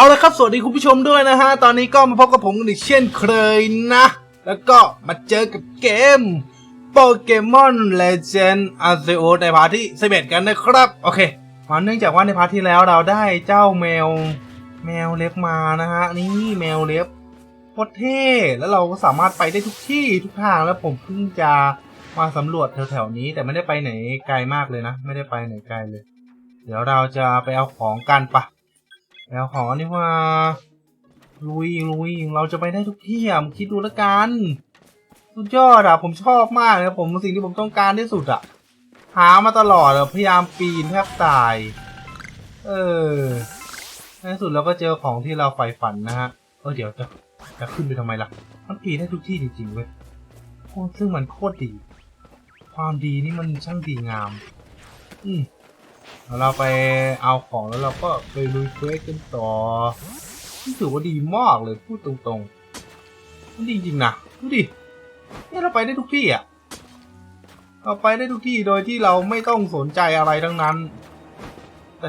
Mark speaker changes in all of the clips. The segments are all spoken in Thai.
Speaker 1: เอาละครับสวัสดีคุณผู้ชมด้วยนะฮะ ตอนนี้ก็มาพบกับผมกันอีกเช่นเคยนะ แล้วก็มาเจอกับเกมโปเกมอนเลเจนด์อาร์เซโอในพาร์ทที่11กันนะครับ โอเคมาเนื่องจากว่าในพาร์ทที่แล้วเราได้เจ้าแมว แมวเล็บมานะฮะ นี่แมวเล็บโคตรเท่แล้วเราก็สามารถไปได้ทุกที่ทุกทางแล้วผมเพิ่งจะมาสำรวจแถวๆนี้ แต่ไม่ได้ไปไหนไกลมากเลยนะ ไม่ได้ไปไหนไกลเลย เดี๋ยวเราจะไปเอาของกันปะ แล้วของนนี้ว่าลุยลุยเราจะไปได้ทุกที่อะคิดดูแล้วกันสุดยอดอะผมชอบมากเลยผมสิ่งที่ผมต้องการที่สุดอะ หามาตลอดอะพยายามปีนแทบตาย เออในที่สุดเราก็เจอของที่เราใฝ่ฝันนะฮะเออเดี๋ยวจะจะขึ้นไปทำไมล่ะ มันปีนได้ทุกที่จริงๆเว้ยซึ่งมันโคตรดี ความดีนี่มันช่างดีงาม อืม แล้วเราไปเอาของแล้วเราก็ไปลุยเควสกันต่อที่ถือว่าดีมากเลยพูดตรงๆมันดีจริงนะดูดิเนี่ยเราไปได้ทุกที่อะเราไปได้ทุกที่โดยที่เราไม่ต้องสนใจอะไรทั้งนั้น แต่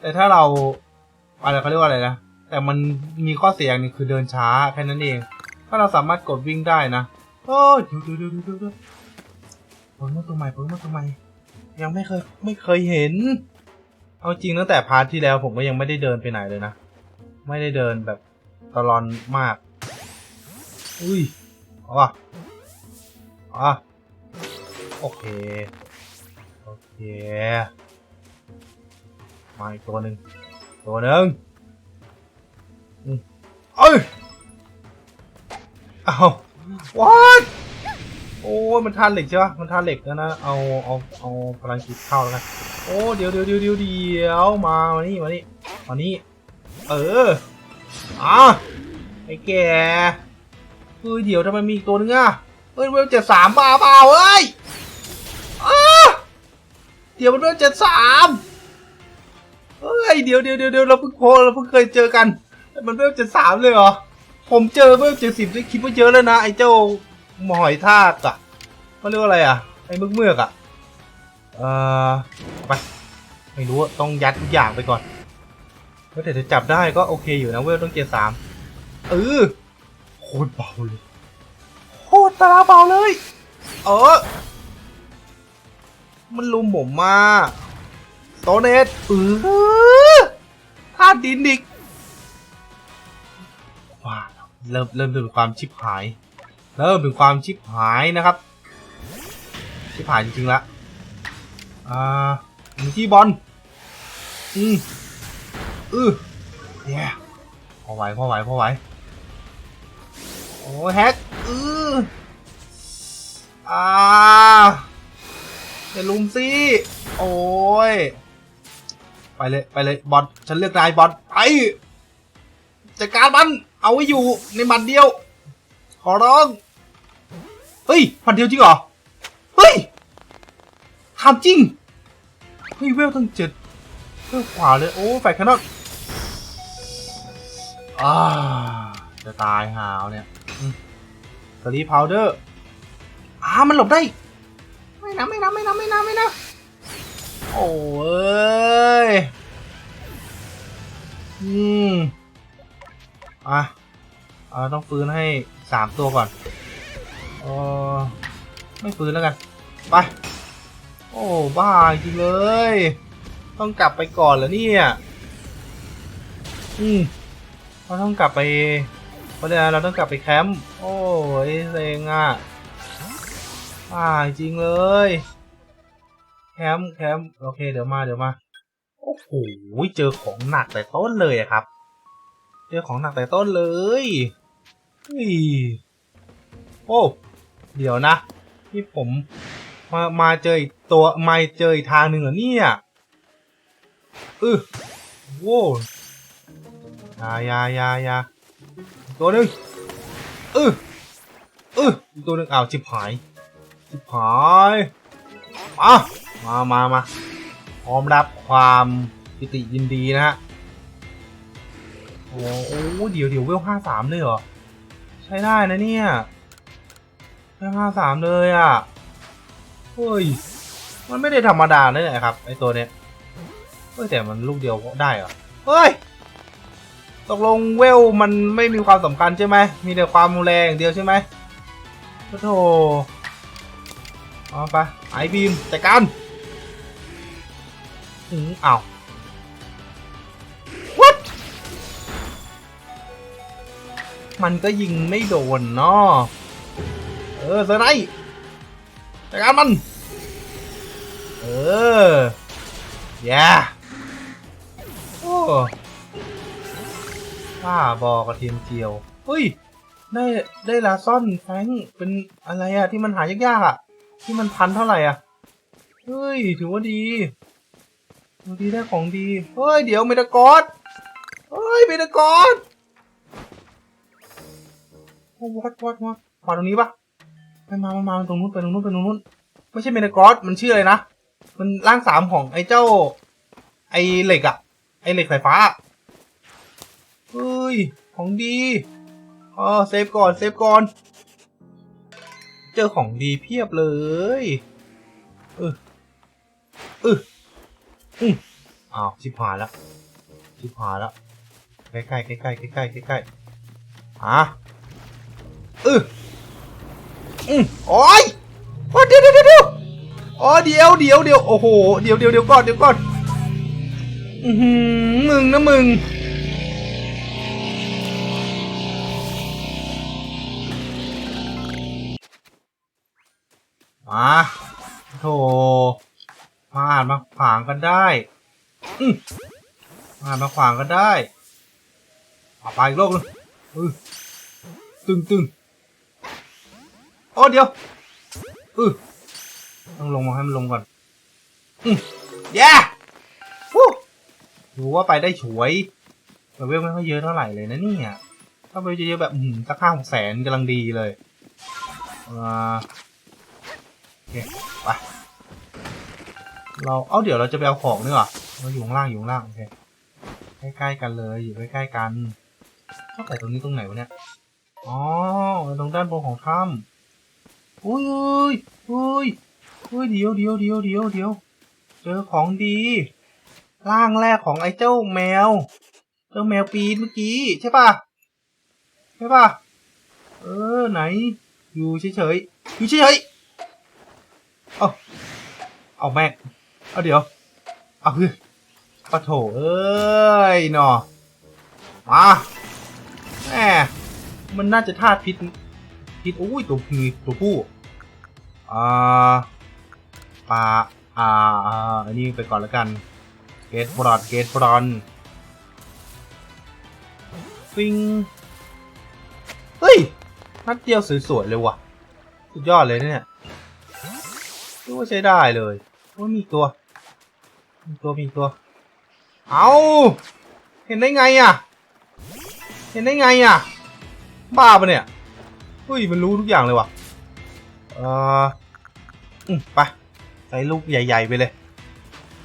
Speaker 1: แต่ถ้าเราอะไรเขาเรียกว่าอะไรนะแต่มันมีข้อเสียอย่างนึงคือเดินช้าแค่นั้นเอง ถ้าเราสามารถกดวิ่งได้นะโอ้ยเดี๋ยวเดี๋ยวเดี๋ยวเดี๋ยวเดี๋ยวเปิดมาตัวใหม่เปิดมาตัวใหม่ ยังไม่เคยไม่เคยเห็น เอาจริงตั้งแต่พาร์ทที่แล้วผมก็ยังไม่ได้เดินไปไหนเลยนะ ไม่ได้เดินแบบตลอนมาก อุ้ยอ๋ออ๋อโอเค โอเค มาอีกตัวหนึ่งตัวหนึ่งอืมเอ้ย เอา what โอ้มันทานเหล็กใช่ปะมันทานเหล็กแล้วนะเอาเอาเอาพลังจิตเข้าแล้วกันโอ้เดี๋ยวเดี๋ยวเดี๋ยวเดี๋ยวเดี๋ยวมามานี่มานี่มานี่เอออะไอ้แกเฮ้ยเดี๋ยวทำไมมีอีกตัวนึงอะเฮ้ยเวลเจ็ดสามบ้าเปล่าเฮ้ยอ้เดี๋ยวมันเวลเจ็ดสามเฮ้ยเดี๋ยวเดี๋ยวเดี๋ยวเดี๋ยวเราเพิ่งโพสเราเพิ่งเคยเจอกัน มันเวลเจ็ดสามเลยเหรอผมเจอเวลเจ็ดสิบด้คิดว่าเยอะแล้วนะไอ้เจ้า หมอยทากอะเขาเรียกว่าอะไรอะไอ้เมือกเมือกอะเอ่อไปไม่รู้ต้องยัดทุกอย่างไปก่อนแล้วแต่จะจับได้ก็โอเคอยู่นะเวลต้องเกียร์สามเออโคตรเบาเลยโคตรตาเบาเลย เออ มันลุมผมมาโตเนตเออท่าดินอีกว้าเริ่มเริ่มเป็นความชิบหาย เริ่มเป็นความชิบหายนะครับ ชิบหายจริงๆละอ่ามีที่บอลอืมอือเย้พอไหวพอไหวพอไหวโอ้แฮกอืออ่าอย่าลุมสิโอ้ยไปเลยไปเลยบอลฉันเลือกนายบอลไปจัดการมัน เอาไว้อยู่ในมัดเดียว ขอร้อง เฮ้ยพันเดียวจริงเหรอ เฮ้ยทำจริง เฮ้ยเวลตั้งเจ็ดเวลกว่าเลย โอ้แฟกแคนนอนอ่าจะตายหาวเนี่ยสลีพาวเดอร์อ่ามันหลบได้ ไม่นะไม่นะไม่นะไม่นะไม่นะโอ้ยอืมอะ เอาต้องฟื้นให้สามตัวก่อน เออไม่ฟื้นแล้วกัน ไป โอ้บ้าจริงเลย ต้องกลับไปก่อนเหรอเนี่ยอืมเราต้องกลับไปเพราะฉะนั้นเราต้องกลับไปแคมป์โอ้ยเซ็งอะบ้าจริงเลย แคมป์แคมป์โอเคเดี๋ยวมาเดี๋ยวมาโอ้โหเจอของหนักแต่ต้นเลยครับ เจอของหนักแต่ต้นเลยเฮ้ยโอ้ เดี๋ยวนะที่ผมมามาเจออีกตัวมาเจออีกทางหนึ่งเหรอเนี่ยอือโว้ยายายายาตัวหนึ่งอืออืออตัวหนึ่งอ้าวจิบหายจิบหายมามามามาพร้อมรับความปิติยินดีนะฮะโอ้โอ้เดี๋ยวเดี๋ยวเวลห้าสามเลยเหรอ ใช้ได้นะเนี่ย เวลห้าสามเลยอะเฮ้ย มันไม่ได้ธรรมดาเลยนะครับไอตัวเนี้ยเฮ้ยแต่มันลูกเดียวก็ได้เหรอ เฮ้ย ตกลงเวลมันไม่มีความสำคัญใช่ไหม มีแต่ความแรงเดียวใช่ไหมโอ้โธ่เอาไปไอบีมจัดการอืมอ้าว what มันก็ยิงไม่โดนเนาะ ออเซอร์ไนจัดการมัน เออแย่าโอ้ป้าบอกระเทียมเจียว เฮ้ย ได้ได้ลาซ่อนแฟงเป็นอะไรอะที่มันหายากๆอะที่มันพันเท่าไหร่อะเฮ้ย ถือว่าดีถือดีได้ของดี เฮ้ย เดี๋ยวเมตากอสเฮ้ยเมตากอสโอ้วัดวัดวัดมาตรงนี้ปะ มันมามามาตรงนู้นไปตรงนู้นไปตรงนู้น ไม่ใช่เมนากอสมันชื่ออะไรนะ มันร่างสามของไอ้เจ้า ไอ้เหล็กอะไอ้เหล็กสายฟ้าเฮ้ย ของดีอ๋อเซฟก่อนเซฟก่อน เจอของดีเพียบเลยเออเอออืออ้าวชิบหายแล้วชิบหายแล้วใกล้ใกล้ใกล้ใกล้ใกล้ใกล้อะเออ อืมโอ้ยโอ้เดี๋ยวเดี๋ยวเดี๋ยวเดี๋ยวอ๋อเดี๋ยวเดี๋ยวเดี๋ยวโอ้โหเดี๋ยวเดี๋ยวเดี๋ยวก่อนเดี๋ยวก่อนอือมึงนะมึงมาโถมาอ่านมาขวางกันได้อืมมาอ่านมาขวางกันได้เอาไปอีกโลกนึงตึงตึง อ้เดี๋ยวอือต้องลงมาให้มันลงก่อน อืมแย่วู้ดูว่าไปได้ฉวยแต่เวลไม่ค่อยเยอะเท่าไหร่เลยนะเนี่ยถ้าไปเยอะๆแบบอืมสักห้าหกแสนกำลังดีเลยอ่าโอเคไปเรา เอ้า เดี๋ยวเราจะไปเอาของนี่หว่าเราอยู่ข้างล่าง อยู่ข้างล่าง โอเค ใกล้ๆกันเลย อยู่ใกล้ๆกันเข้าแต่ตรงนี้ตรงไหนวะเนี่ย อ๋อ ตรงด้านบนของถ้ำ อุ้ยอุ้ยอุ้ยอุ้ยเดี๋ยวเดี๋ยวเดี๋ยวเดี๋ยวเดี๋ยวเจอของดีร่างแรกของไอ้เจ้าแมว เจ้าแมวปีนเมื่อกี้ใช่ป่ะใช่ป่ะเออไหน อยู่เฉยๆอยู่เฉยๆเอาเอาแม่งเอาเดี๋ยวเอาคือปะโถเอ้ยหนอมาแหมมันน่าจะธาตุพิษ พิษอุ้ยตัวมีตัวผู้อ่าปลาอ่าอ่าอันนี้ไปก่อนแล้วกัน เกตบรอดเกตบรอนฟิงเฮ้ยนัดเดียวสวยๆเลยว่ะ สุดยอดเลยเนี่ยรู้ว่าใช้ได้เลยว่ามีตัว มีตัวมีตัว เอาเห็นได้ไงอะ เห็นได้ไงอะ บ้าปะเนี่ย เฮ้ย มันรู้ทุกอย่างเลยว่ะเอออืมไปใส่ลูกใหญ่ๆไปเลย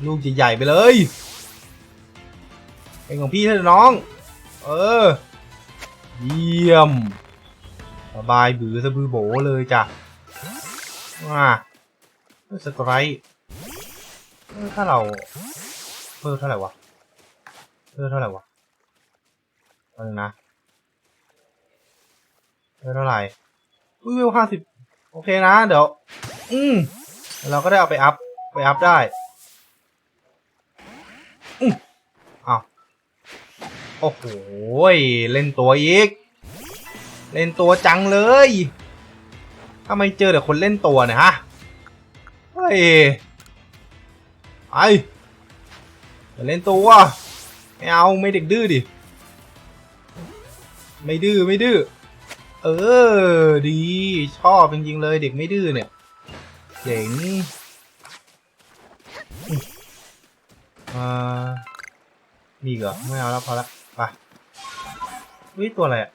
Speaker 1: ลูกใหญ่ๆไปเลยเป็นของพี่เถอะน้อง เออ เยี่ยมสบายบือสะบือโบเลยจ้ะอ่าสไตร์เออถ้าเราเพิ่มเท่าไหร่วะเพิ่มเท่าไหร่วะเอาหนึ่งนะ เพิ่มเท่าไหร่อุ้ยวิวห้าสิบโอเคนะ เดี๋ยว อืมเราก็ได้เอาไปอัพ ไปอัพได้อืมอ้าวโอ้โหเล่นตัวอีก เล่นตัวจังเลยทำไมเจอแต่คนเล่นตัวเนี่ยฮะ เฮ้ยไอเล่นตัวไม่เอาไม่เด็กดื้อดิ ไม่ดื้อไม่ดื้อ เออ ดี ชอบจริงๆเลยเด็กไม่ดื้อเนี่ยเจ๋งอ่ามีเหรอไม่เอาแล้วพอละไปวิตัวอะไรอะ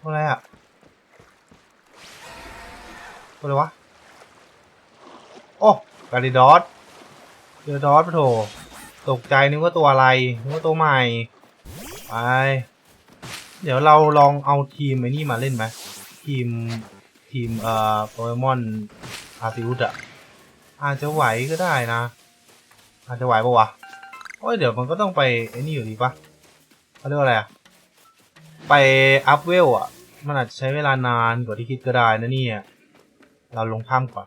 Speaker 1: ตัวอะไรอะตัวอะไรวะ โอ้กาลิดอสเจอดอสปะโถตกใจนึกว่าตัวอะไรนึกว่าตัวใหม่ ไป เดี๋ยวเราลองเอาทีมไอ้นี่มาเล่นไหมทีมทีมเอ่อโปเกมอนอาร์ติอุสอะอาจจะไหวก็ได้นะ อาจจะไหวปะวะโอ้ยเดี๋ยวมันก็ต้องไปไอ้นี่อยู่ดีปะเขาเรียกว่าอะไรอะไปอัพเวลอะมันอาจจะใช้เวลานานกว่าที่คิดก็ได้นะเนี่ยเราลงถ้ำก่อน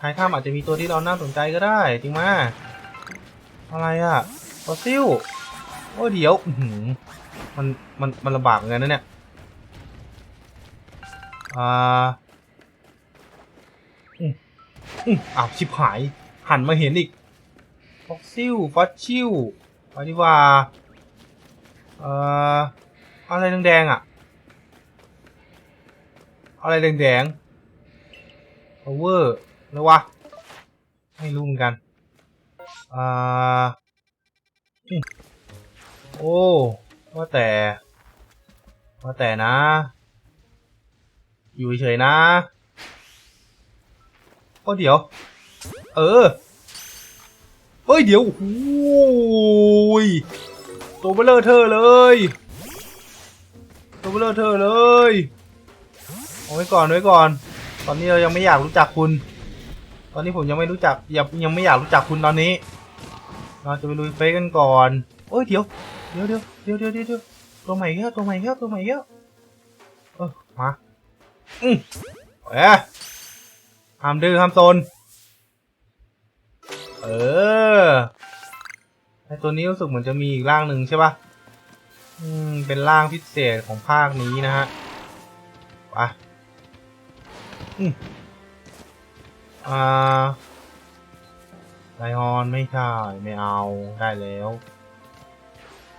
Speaker 1: ท้ายถ้ำอาจจะมีตัวที่เราน่าสนใจก็ได้จริงไหมอะไรอะฟอสซิลโอ้เดี๋ยวอื้อ มันมันมันลำบากเหมือนกันนะเนี่ยอ่าอืมอืมอ้าวชิบหาย หันมาเห็นอีกฟอสซิลฟอสชิลไปดีว่าเอ่ออะไรแดงๆอะ อะไรแดงๆ power อะไรวะ ไม่รู้เหมือนกันอ่าอืมโอ้ ว่าแต่ ว่าแต่นะ อยู่เฉยๆนะโอ้เดี๋ยว เออเฮ้ยเดี๋ยวโอ้ยตัวเบลเลอร์เธอเลยตัวเบลเลอร์เธอเลยเอาไว้ก่อนไว้ก่อน ตอนนี้เรายังไม่อยากรู้จักคุณ ตอนนี้ผมยังไม่รู้จักยังยังไม่อยากรู้จักคุณตอนนี้ เราจะไปลุยเฟซกันก่อน โอ้ยเดี๋ยว ดี๋ยวเดี๋ยวเดี๋ยวเดี๋ยวเดี๋ยวเดียวตัวใหม่เยอะตัวใหม่เยอะตัวใหม่เยอะเออมาอืมเอ๊ะห้ามดื้อห้ามโซนเออไอตัวนี้รู้สึกเหมือนจะมีอีกร่างหนึ่งใช่ปะอืม เป็นร่างพิเศษของภาคนี้นะฮะไปอืมอ่าไลออนไม่ใช่ไม่เอาได้แล้ว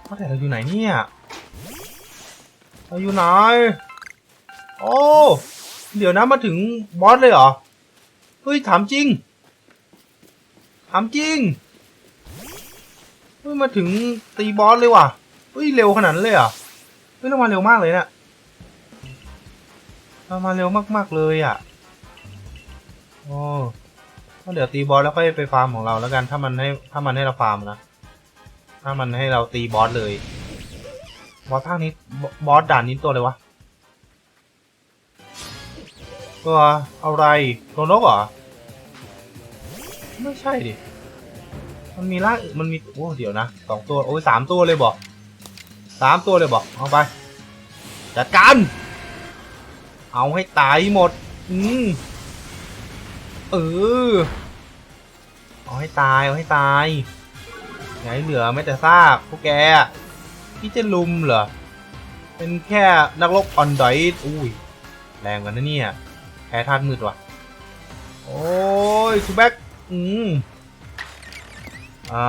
Speaker 1: ว่าแต่เราอยู่ไหนเนี่ย เราอยู่ไหน โอ้ เดี๋ยวนะมาถึงบอสเลยเหรอ เฮ้ยถามจริง ถามจริง เฮ้ยมาถึงตีบอสเลยว่ะ เฮ้ยเร็วขนาดนั้นเลยหรอะ เฮ้ยเรามาเร็วมากเลยเนะี่ยเรามาเร็วมากๆเลยอะ โอ้ก็เดี๋ยวตีบอสแล้วค่อยไปฟาร์มของเราแล้วกัน ถ้ามันให้ถ้ามันให้เราฟาร์มนะ ถ้ามันให้เราตีบอสเลย บอสภาคนี้บอสด่านนี้ตัวอะไรวะ ตัวอะไรตัวนกเหรอ ไม่ใช่ดิ มันมีร่างอึมันมีโอ้เดี๋ยวนะสองตัวโอ้ยสามตัวเลยบอกสามตัวเลยบอกเอาไปจัดการเอาให้ตายหมด อืมเออ เอาให้ตาย เอาให้ตาย อย่าให้เหลือไม่แต่ซากพวกแกที่จะลุมเหรอ เป็นแค่นักรบออนดอยอุ้ย แรงกันนะเนี่ยแพ้ธาตุมืดว่ะ โอ้ยทูแบ็กอืมอ่า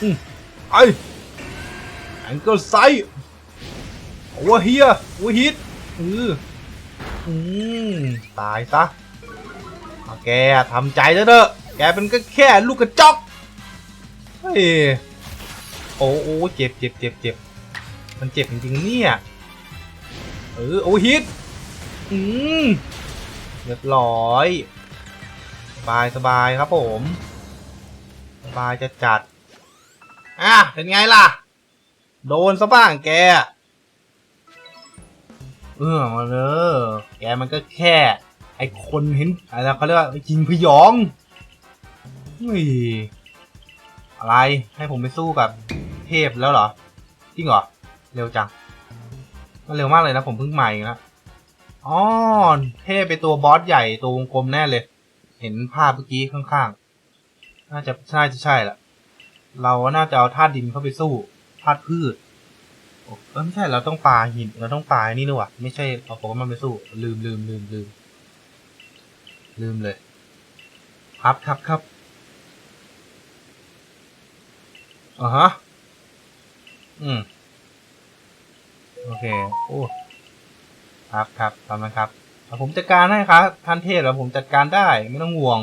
Speaker 1: อืมไอแองเกิลไซโอเวเฮียโอเวฮิตอืออืมตายซะเอาแกทำใจซะเถอะแกเป็นก็แค่ลูกกระจอก เฮ้ยโอ้โอ้เจ็บเจ็บเจ็บเจ็บมันเจ็บจริงๆเนี่ย เออโอเวอร์ฮิต อืมเรียบร้อยสบายสบายครับผม สบายจะจัด อะ เป็นไงล่ะ โดนซะบ้างแก เออมาเลยแกมันก็แค่ ไอคนเห็นอะไรเขาเรียกว่ายิงพยองเฮ้ย อะไรให้ผมไปสู้กับเทพแล้วเหรอจริงเหรอเร็วจังมันเร็วมากเลยนะผมเพิ่งใหม่นะอ๋อเทพไปตัวบอสใหญ่ตัววงกลมแน่เลย เห็นภาพเมื่อกี้ข้างๆ น่าจะน่จะใช่แหละเราน่าจะเอาธาตุดินเข้าไปสู้ธาตุพืชเออไม่ใช่เราต้องปาหินเราต้องปานี่นี่หว่าไม่ใช่เอาโปเกมอนไปสู้ ลืมลืมลืมลืมลืมเลย ครับครับครับ อ่าฮะ อืม โอเค โอ้ครับครับตามนั้นครับ ผมจัดการให้ครับท่านเทพแล้วผมจัดการได้ไม่ต้องห่วง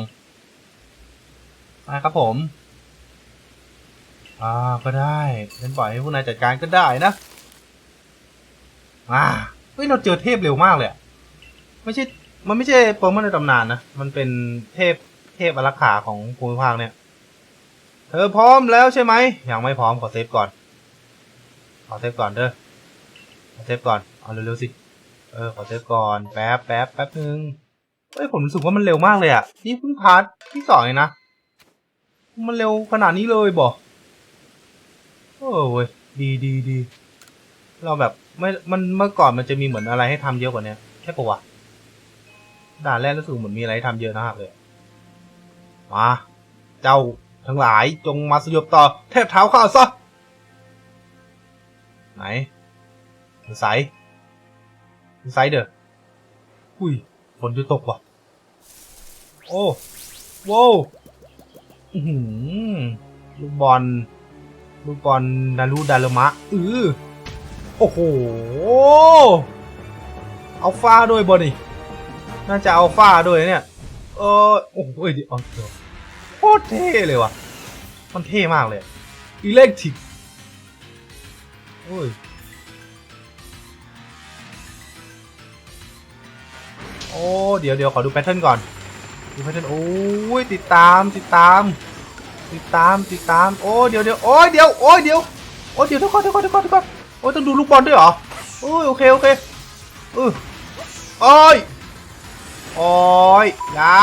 Speaker 1: นะครับผม อ่า ก็ได้ฉันปล่อยให้ผู้นายจัดการก็ได้นะ อ่า เฮ้ย เราเจอเทพเร็วมากเลยไม่ใช่ มันไม่ใช่โปรโมทในตำนานนะ มันเป็นเทพ เทพอารักขาของภูมิภาคเนี่ย ธอพร้อมแล้วใช่ไหม ยังไม่พร้อมขอเซฟก่อน ขอเซฟก่อนเด้อ ขอเซฟก่อน เอาเร็วๆสิ เออ ขอเซฟก่อน แป๊บแป๊บแป๊บนึงเฮ้ย ผมรู้สึกว่ามันเร็วมากเลยอะ่ะ นี่เพิ่งพาร์ทที่สองเองนะ มันเร็วขนาดนี้เลยบอกเออเว้ย ดีดีดี เราแบบไม่ มันเมื่อก่อนมันจะมีเหมือนอะไรให้ทำเยอะกว่าเนี้ยแค่ปะวะ ด่านแรกรู้สึกเหมือนมีอะไรให้ทำเยอะนะครับเลย มา เจ้า ทั้งหลายจงมาสยบต่อเทพเท้าข้าซะ ไหนใสใสเด้ออุ้ยฝนจะตกว่ะ โอ้ว้วอื้อหือลูกบอลลูกบอลดารุดารามะอือโอ้โหเอาฟ้าด้วยบอลนี่น่าจะเอาฟ้าด้วยเนี่ย เออโอ้ยเดี๋ยวโค ตรเท่เลยว่ะ มันเท่มากเลยอิเล็กทริกโอ้ยโอ้เดี๋ยวเดี๋ยวขอดูแพทเทิร์นก่อน ดูแพทเทิร์นโอ้ยติดตามติดตาม ติดตามติดตามโอ้เดี๋ยวเดี๋ยวโอ้ยเดี๋ยวโอ้ยเดี๋ยวโอ้ยเดี๋ยวเดี๋ยวก่อนเดี๋ยวก่อนเดี๋ยวก่อนเดี๋ยวก่อนโอ้ยต้องดูลูกบอลด้วยเหรอโอ้ยโอเคโอเคเออโอ้ยโอ้ยอย่า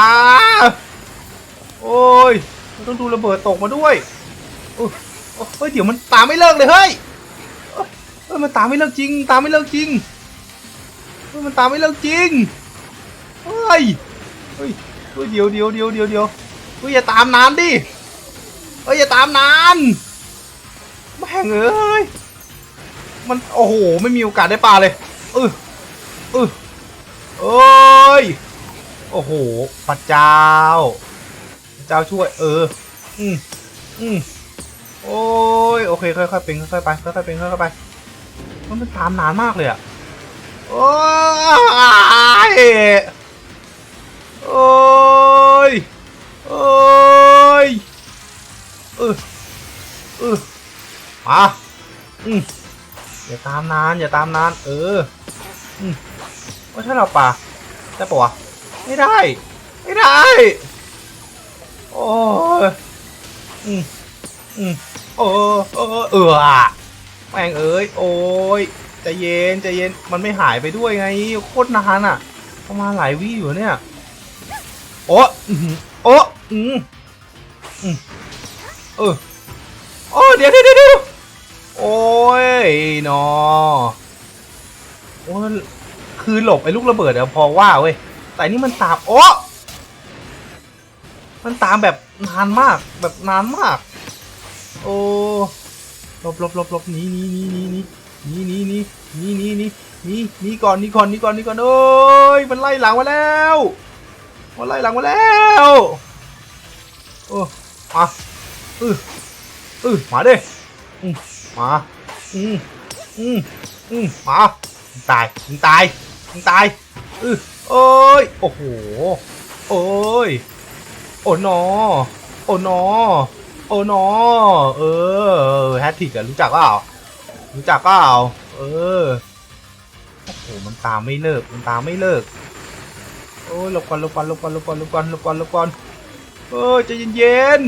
Speaker 1: ยมันต้องดูระเบิดตกมาด้วยเออเฮ้ยเดี๋ยวมันตามไม่เลิกเลยเฮ้ยเฮ้ยมันตามไม่เลิกจริง ตามไม่เลิกจริงเฮ้ยมันตามไม่เลิกจริงเฮ้ยเฮ้ยเฮ้ยเดี๋ยวเดี๋ยวเดี๋ยวเดี๋ยวเดี๋ยวเฮ้ยอย่าตามนานดิเฮ้ยอย่าตามนานแม่งเอ้ยมันโอ้โหไม่มีโอกาสได้ปลาเลยเออเออเอ้ยโอ้โหพระเจ้า เจ้าช่วย เออ อืมอืมโอ้ยโอเคค่อยๆเป็นค่อยๆไปค่อยๆเป็นค่อยๆไปมันเป็นตามนานมากเลยอะโอ้ยโอ้ยโอ้ยเออเออมาอืมอย่าตามนานอย่าตามนาน เอออืมว่าถ้าเราป่าได้ปะวะไม่ได้ ไม่ได้ อ้ยอืมอืมโอ้เออเอออแม่งเอ้ย โอ้ยใจเย็นใจเย็น มันไม่หายไปด้วยไง โคตรนานอะ ประมาณหลายวิอยู่เนี่ย โอ้โอ้อืมอืมเออโอ้เดี๋ยวเดี๋ยวเดี๋ยวโอ้ยนอโอ้คือหลบไอ้ลูกระเบิดอะพอว่าเว้ย แต่นี่มันตามโอ้ มันตามแบบนานมากแบบนานมาก โอ้หลบหลบหลบหลบหนีหนีหนีหนีหนีหนีหนีหนีหนีหนีหนีหนีก่อนหนีก่อนหนีก่อนหนีก่อนโอ้ยมันไล่หลังมาแล้วมาไล่หลังมาแล้วเออมาอืออือมาดิอืมมาอืมอืมอืมมาตายตายตายอือโอ้ยโอ้โหโอ้ย โอ้นอโอ้นอโอ้นอเออแฮตทริกอะรู้จักเปล่ารู้จักเปล่าเออโอ้โหมันตามไม่เลิกมันตามไม่เลิกโอ้ยหลบก่อนหลบก่อนหลบก่อนหลบก่อนหลบก่อนหลบก่อนหลบก่อนเออใจเย็น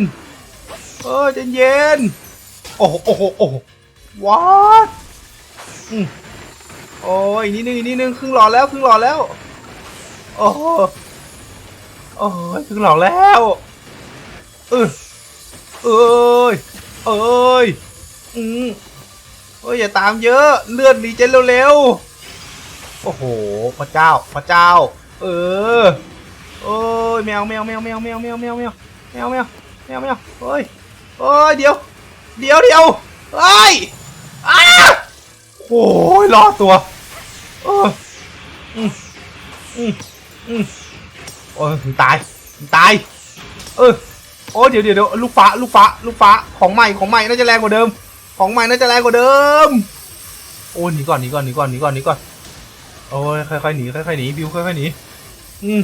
Speaker 1: เออใจเย็นโอ้โหโอ้โหโอ้โหวัดอืมโอ้ยนิดนึงอีกนิดนึงครึ่งหลอดแล้วครึ่งหลอดแล้วโอ้ โอ้ยถึงหลอดแล้วเออเอ้ยเอ้ยอืมเอ้ยอย่าตามเยอะเลือดรีเจนเร็วๆโอ้โหพระเจ้าพระเจ้า เออโอ้ยแมวแมวแมวแมวแมวแมวแมวแมวแมวแมวแมวแมวเฮ้ยเฮ้ยเดี๋ยวเดี๋ยวเดี๋ยวเฮ้ยอ้าโอ้ยรอดตัวเอออืมอืมอืม โอ้ยมึงตายมึงตาย เออโอ้เดี๋ยวเดี๋ยวเดี๋ยวลูกฟ้าลูกฟ้าลูกฟ้าของใหม่ของใหม่น่าจะแรงกว่าเดิม ของใหม่น่าจะแรงกว่าเดิม โอ้หนีก่อนหนีก่อนหนีก่อนหนีก่อนหนีก่อนโอ้ยค่อยๆหนีค่อยๆหนีบิวค่อยๆหนีอืม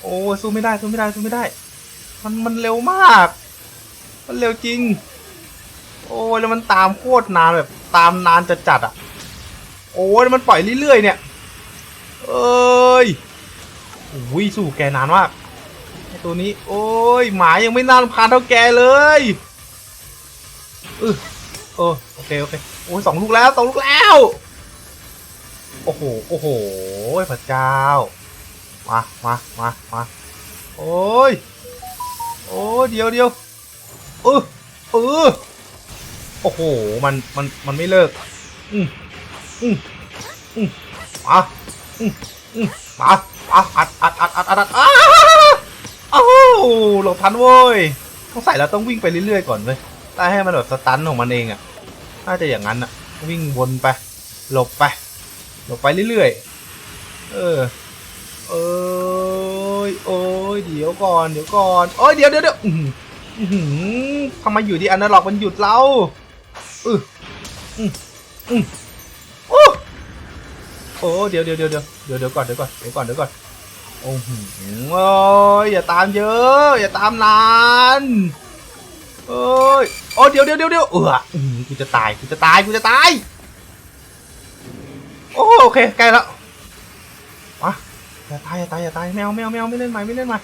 Speaker 1: โอ้สู้ไม่ได้สู้ไม่ได้สู้ไม่ได้ มันมันเร็วมาก มันเร็วจริง โอ้ยแล้วมันตามโคตรนานแบบ ตามนานจัดจัดอะ โอ้ยแล้วมันปล่อยเรื่อยๆเนี่ย เอ้ย อ้ยสู้แกนานมากไอตัวนี้ โอ้ยหมายังไม่นานพานเท่าแกเลยเออเออโอเคโอเคโอ้ยสองลูกแล้วสองลูกแล้ว โอ้โหโอ้โหพระเจ้ามามามามาโอ้ยโอ้ยเดียวเดียวเออเออโอ้โหมันมันมันไม่เลิกอืมอืมอืมมาอืมอืมมา อัดอัดอัดอัดอัดอัดอ้าอ้าวหลบทันเว้ยต้องใส่แล้วต้องวิ่งไปเรื่อยๆก่อนเลยได้ให้มันแบบสตันของมันเองอะน่าจะอย่างนั้นอะวิ่งวนไป หลบไป หลบไปเรื่อยๆ เออ เอ้ยโอ้ยเดี๋ยวก่อนเดี๋ยวก่อนโอ้ยเดี๋ยวเดี๋ยวเดี๋ยวอื้อหืออื้อหือทำไมอยู่ที่อันนั้นหรอกมันหยุดเราอืออืมอืมโอ้โอ้เดี๋ยวเดี๋ยวเดี๋ยวเดี๋ยวเดี๋ยวก่อนเดี๋ยวก่อนเดี๋ยวก่อนเดี๋ยวก่อน โอ้โหโอ้ยอย่าตามเยอะ อย่าตามนานเอ้ยโอ้เดี๋ยวเดี๋ยวเดี๋ยวเดี๋ยวเอออืมกูจะตายกูจะตายกูจะตายโอ้โอเคใกล้แล้วมาอย่าตายอย่าตายอย่าตายแมวแมวแมวไม่เล่นใหม่ไม่เล่นใหม่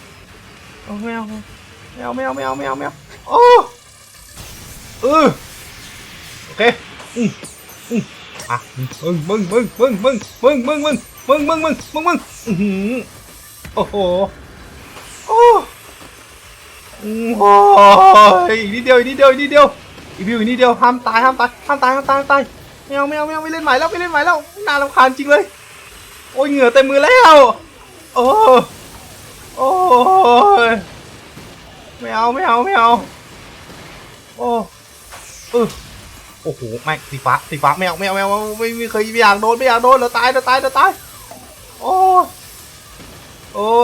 Speaker 1: โอ้แมวแมวแมวแมวแมวแมวแมวโอ้เออโอเคอืมอืมอะมึงมึงมึงมึงมึงมึงมึงมึงมึงมึงมึงมึงมึงอื้อหือ โอ้โห โอ้โอ้ยอีกนิดเดียวอีกนิดเดียวอีกนิดเดียวอีกนิวอีกนิดเดียวห้ามตายห้ามตายห้ามตายห้ามตายห้ามตายแมวแมวแมวไม่เล่นใหม่แล้วไม่เล่นใหม่แล้วน่ารำคาญจริงเลย โอ้ยเหงื่อเต็มมือแล้ว โอ้โอ้ยไม่เอาไม่เอาไม่เอาโอ้เออโอ้โหไม่สีฟ้าสีฟ้าไม่เอาไม่เอาไม่เอาไม่เคยไม่อยากโดนไม่อยากโดนเราตายเราตายเราตาย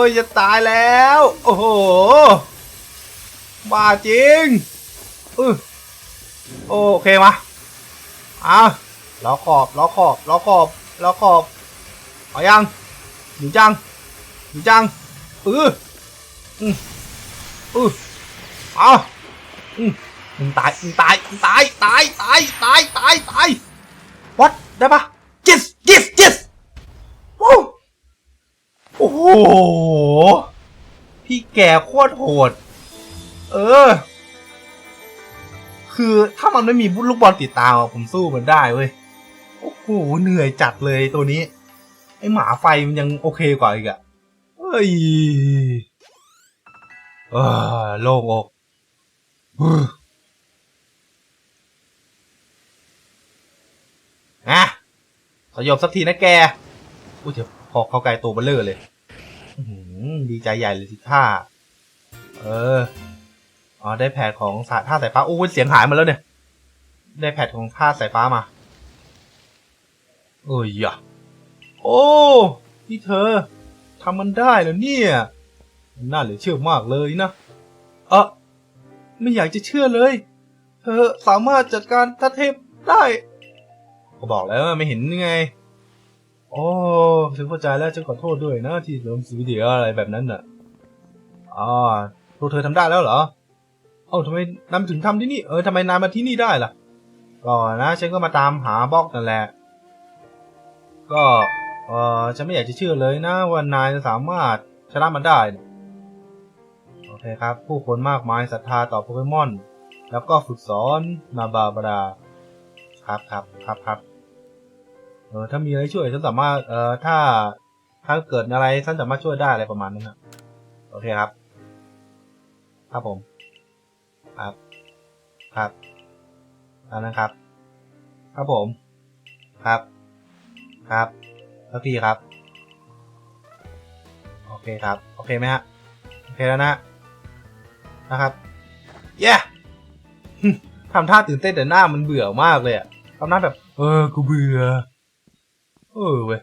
Speaker 1: ยจะตายแล้ว โอ้โหบ้าจริงออโอเคมาอะล้อขอบล้อขอบล้อขอบล้อขอบเอายังหนูจังหนูจังเอออืมเออเอาอืมมึงตายมึงตายมึงตายตายตายตายตายตาย what ได้ปะ yes yes yes โอ้โห พี่แกโคตรโหด เออ คือถ้ามันไม่มีลูกบอลติดตามผมสู้มันได้เว้ย โอ้โห เหนื่อยจัดเลยตัวนี้ ไอหมาไฟมันยังโอเคกว่าอีกอะเฮ้ยเออโล่งอกฮึ่มอะสยบสักทีนะแกอุ้ยเดี๋ยวพอเข้าไกลตัวเบลเลอร์เลย ดีใจใหญ่เลยสิท่า เออ อ๋อ ได้แผดของสาท่าสายฟ้า โอ้เสียงหายมาแล้วเนี่ย ได้แผดของท่าสายฟ้ามา เอ้ยอะโอ้ที่เธอทำมันได้เหรอเนี่ยน่าเหลือเชื่อมากเลยนะ เออไม่อยากจะเชื่อเลย เธอสามารถจัดการทัตเทพได้ ก็บอกแล้วว่าไม่เห็นยังไง โอ้ฉันเข้าใจแล้วฉันขอโทษด้วยนะที่ลงสีวิดีโออะไรแบบนั้นน่ะอ๋อพวกเธอทำได้แล้วเหรอเอ้าทำไมนำถึงทำที่นี่เออทำไมนายมาที่นี่ได้ล่ะก็นะฉันก็มาตามหาบล็อกนั่นแหละ ก็เออฉันไม่อยากจะเชื่อเลยนะว่านายจะสามารถชนะมันได้โอเคครับ ผู้คนมากมายศรัทธาต่อโปเกมอน แล้วก็ฝึกสอนนาบาบาดาครับครับครับครับ ออถ้ามีอะไรช่วยฉันสามารถเอ่อถ้าถ้าเกิดอะไรฉันสามารถช่วยได้อะไรประมาณนั้นนะโอเคครับ ครับผม ครับ ครับแล้วนะครับ ครับผม ครับ ครับแล้วพี่ครับ โอเคครับ โอเคไหมฮะ โอเคแล้วนะ นะครับ เย้ ทำท่าตื่นเต้นแต่หน้ามันเบื่อมากเลยอะทำหน้าแบบ เออ กูเบื่อ เออเว้ย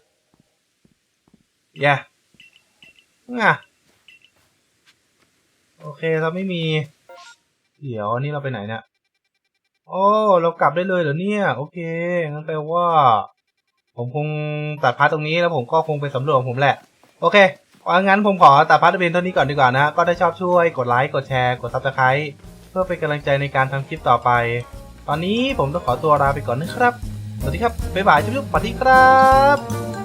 Speaker 1: เย้ง่ะโอเคเราไม่มี เดี๋ยวอันนี้เราไปไหนเนี่ยโอ้เรากลับได้เลยเหรอเนี่ย โอเคงั้นแปลว่า ผมคงตัดพาร์ทตรงนี้แล้วผมก็คงไปสำรวจของผมแหละ โอเคว่างั้นผมขอตัดพาร์ทเป็นเท่านี้ก่อนดีกว่านะ ก็ถ้าชอบช่วยกดไลค์กดแชร์กดซับสไคร b ์เพื่อเป็นกำลังใจในการทำคลิปต่อไป ตอนนี้ผมต้องขอตัวลาไปก่อนนะครับ สวัสดีครับบ๊ายบายจุ๊บๆสวัสดีครับ